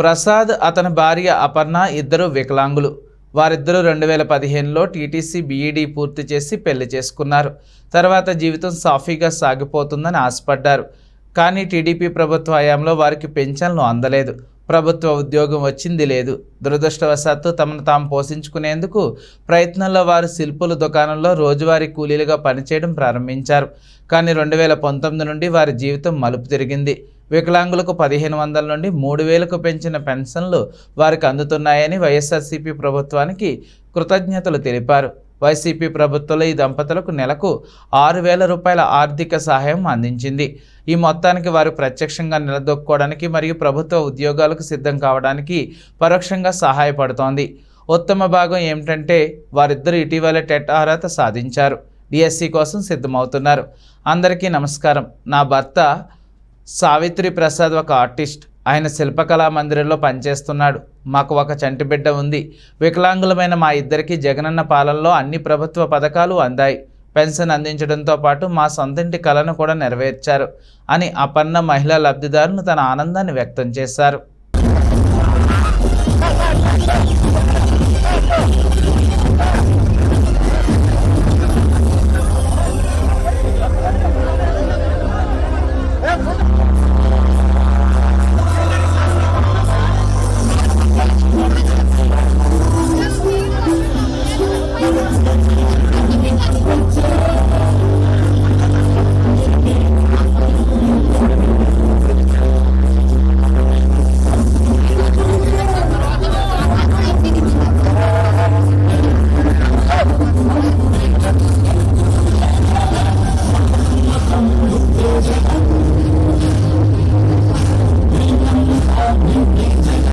ప్రసాద్ అతని భార్య అపర్ణ ఇద్దరు వికలాంగులు. వారిద్దరూ రెండు వేల పదిహేనులో టీటీసీ బీఈడీ పూర్తి చేసి పెళ్ళి చేసుకున్నారు. తర్వాత జీవితం సాఫీగా సాగిపోతుందని ఆశపడ్డారు. కానీ టీడీపీ ప్రభుత్వ హయాంలో వారికి పెన్షన్లు అందలేదు. ప్రభుత్వ ఉద్యోగం వచ్చింది లేదు. దురదృష్టవశాత్తు తమను తాము పోషించుకునేందుకు ప్రయత్నంలో వారు శిల్పుల దుకాణంలో రోజువారీ కూలీలుగా పనిచేయడం ప్రారంభించారు. కానీ రెండు వేల పంతొమ్మిది నుండి వారి జీవితం మలుపు తిరిగింది. వికలాంగులకు పదిహేను వందల నుండి మూడు వేలకు పెంచిన పెన్షన్లు వారికి అందుతున్నాయని వైఎస్ఆర్సీపీ ప్రభుత్వానికి కృతజ్ఞతలు తెలిపారు. వైసీపీ ప్రభుత్వంలో ఈ దంపతులకు నెలకు ఆరు వేల రూపాయల ఆర్థిక సహాయం అందించింది. ఈ మొత్తానికి వారు ప్రత్యక్షంగా నిలదొక్కుకోవడానికి మరియు ప్రభుత్వ ఉద్యోగాలకు సిద్ధం కావడానికి పరోక్షంగా సహాయపడుతోంది. ఉత్తమ భాగం ఏమిటంటే వారిద్దరూ ఇటీవల టెట్ అర్హత సాధించారు. డిఎస్సి కోసం సిద్ధమవుతున్నారు. అందరికీ నమస్కారం. నా భర్త సావిత్రి ప్రసాద్ ఒక ఆర్టిస్ట్. ఆయన శిల్పకళా మందిరంలో పనిచేస్తున్నాడు. మాకు ఒక చంటి బిడ్డ ఉంది. వికలాంగులమైన మా ఇద్దరికి జగనన్న పాలనలో అన్ని ప్రభుత్వ పథకాలు అందాయి. పెన్షన్ అందించడంతో పాటు మా సొంతింటి కళను కూడా నెరవేర్చారు అని అపన్న మహిళా లబ్ధిదారులు తన ఆనందాన్ని వ్యక్తం చేశారు.